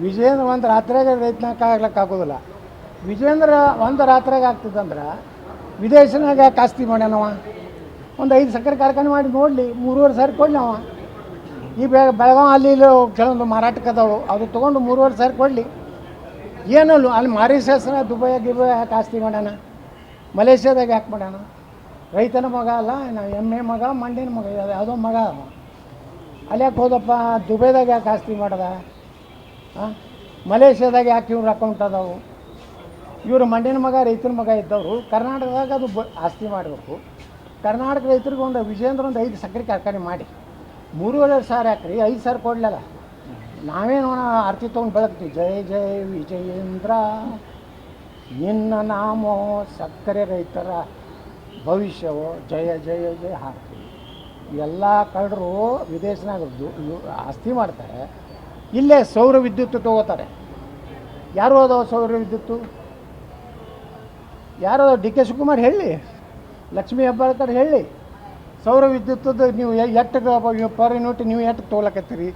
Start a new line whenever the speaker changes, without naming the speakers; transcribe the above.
ವಿಜೇಂದ್ರ ಒಂದು ರಾತ್ರಿಯಾಗ ರೈತನಾಗ ಆಗ್ಲಿಕ್ಕೆ ಆಗೋದಿಲ್ಲ. ವಿಜೇಂದ್ರ ಒಂದು ರಾತ್ರಿಯಾಗ ಆಗ್ತದಂದ್ರೆ ವಿದೇಶನಾಗ ಕಾಸ್ತಿ ಮಾಡ್ಯಾನವ. ಒಂದು ಐದು ಸಕ್ಕರೆ ಕಾರ್ಖಾನೆ ಮಾಡಿ ನೋಡಲಿ, ಮೂರುವರೆ ಸಾರಿ ಕೊಡಲಿ ಅವ ಈ ಬೆ, ಬೆಳಗಾವಿ ಅಲ್ಲಿ ಕೆಲವೊಂದು ಮಾರಾಟಕ್ಕೆ ಅದಾವು. ಅದು ತೊಗೊಂಡು ಮೂರುವರೆ ಸಾರಿ ಕೊಡಲಿ. ಏನಲ್ಲ ಅಲ್ಲಿ ಮಾರಿಷಸ್ನ ದುಬೈ, ಗಿಬೈ ಯಾಕೆ ಆಸ್ತಿ ಮಾಡ್ಯಾನ. ಮಲೇಷ್ಯಾದಾಗ ಯಾಕೆ ಮಾಡ್ಯಾನ? ರೈತನ ಮಗ ಅಲ್ಲ ನಾವು ಎಮ್ಮೆ ಮಗ ಮಂಡಿನ ಮಗ, ಯಾವ್ದು- ಮಗ ಅಲ್ಲ ಅಲ್ಲಿ ಯಾಕೆ ಹೋದಪ್ಪ? ದುಬೈದಾಗ ಯಾಕೆ ಆಸ್ತಿ ಮಾಡ್ದ? ಮಲೇಷ್ಯಾದಾಗ ಯಾಕೆ ಇವ್ರ ಅಕೌಂಟ್ ಅದಾವು? ಇವರು ಮಂಡ್ಯನ ಮಗ, ರೈತನ ಮಗ ಇದ್ದವರು. ಕರ್ನಾಟಕದಾಗ ಅದು ಬ ಆಸ್ತಿ ಮಾಡಬೇಕು. ಕರ್ನಾಟಕ ರೈತರಿಗೆ ಒಂದು ವಿಜೇಂದ್ರ ಒಂದು ಐದು ಸಕ್ಕರೆ ಕಾರ್ಖಾನೆ ಮಾಡಿ. ಮೂರುವರೆ ಸಾವಿರ ಹಾಕ್ರಿ ಐದು ಸಾವಿರ ಕೊಡಲಿಲ್ಲ. ನಾವೇನು ಆರ್ತಿ ತೊಗೊಂಡು ಬೆಳಗ್ತೀವಿ? ಜಯ ಜಯ ವಿಜಯೇಂದ್ರ. ನಿನ್ನ ನಾಮೋ ಸಕ್ಕರೆ ರೈತರ ಭವಿಷ್ಯವೋ? ಜಯ ಜಯ ಜಯ ಹಾಕ್ತೀವಿ ಎಲ್ಲ ಕಳ್ಳರು ವಿದೇಶನಾಗ ಆಸ್ತಿ ಮಾಡ್ತಾರೆ. ಇಲ್ಲೇ ಸೌರ ವಿದ್ಯುತ್ ತಗೋತಾರೆ. ಯಾರು ಅದಾವ ಸೌರ ವಿದ್ಯುತ್ತು? ಯಾರು ಡಿ ಕೆ ಶಿವಕುಮಾರ್ ಹೇಳಿ, ಲಕ್ಷ್ಮೀ ಹೆಬ್ಬಾಳ್ಕರ್ ಹೇಳಿ, ಸೌರ ವಿದ್ಯುತ್ತದ್ದು ನೀವು ಎಷ್ಟು ಪರ್ ಯೂನಿಟ್ ನೀವು ಎಟ್ಟು ತೊಗೊಳಕತ್ತೀರಿ